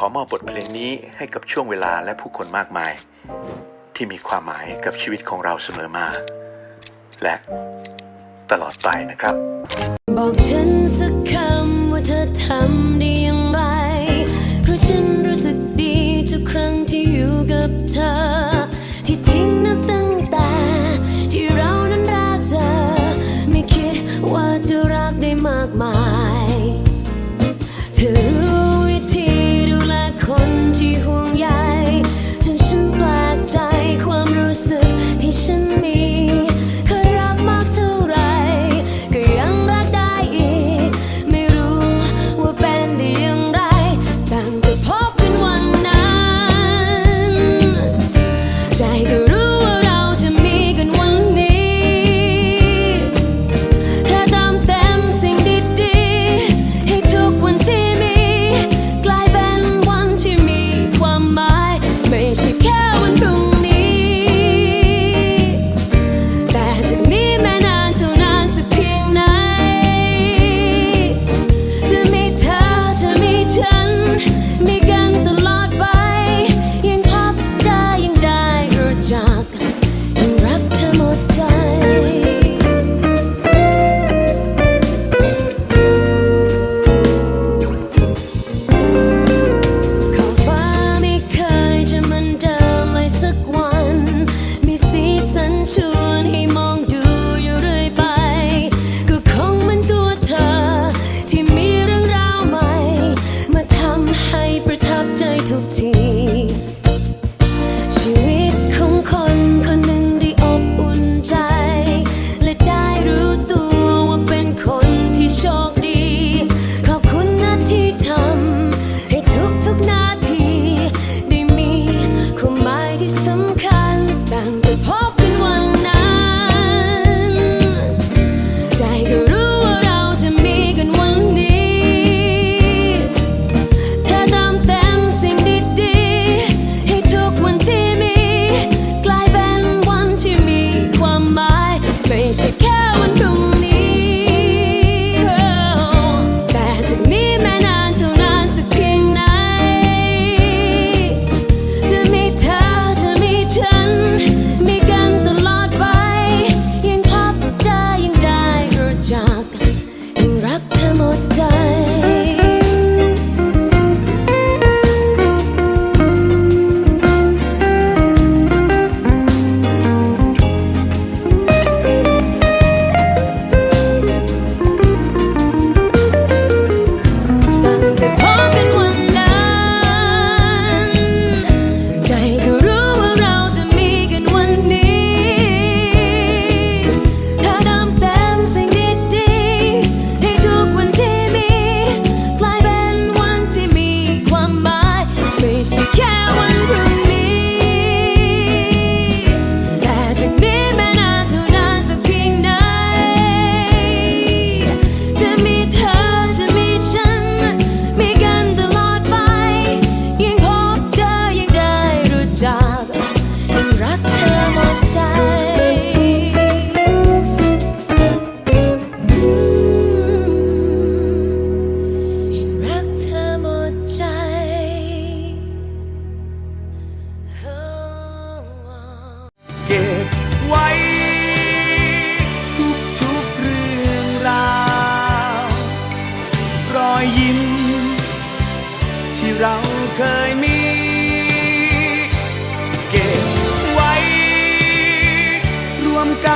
ขอมอบบทเพลงนี้ให้กับช่วงเวลาและผู้คนมากมาย ที่มีความหมายกับชีวิตของเราเสมอมา และตลอดไปนะครับ บอกฉันสักคำว่าเธอทำได้อย่างไรเพราะฉัน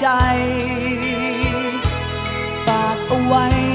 ใจ ฝากเอาไว้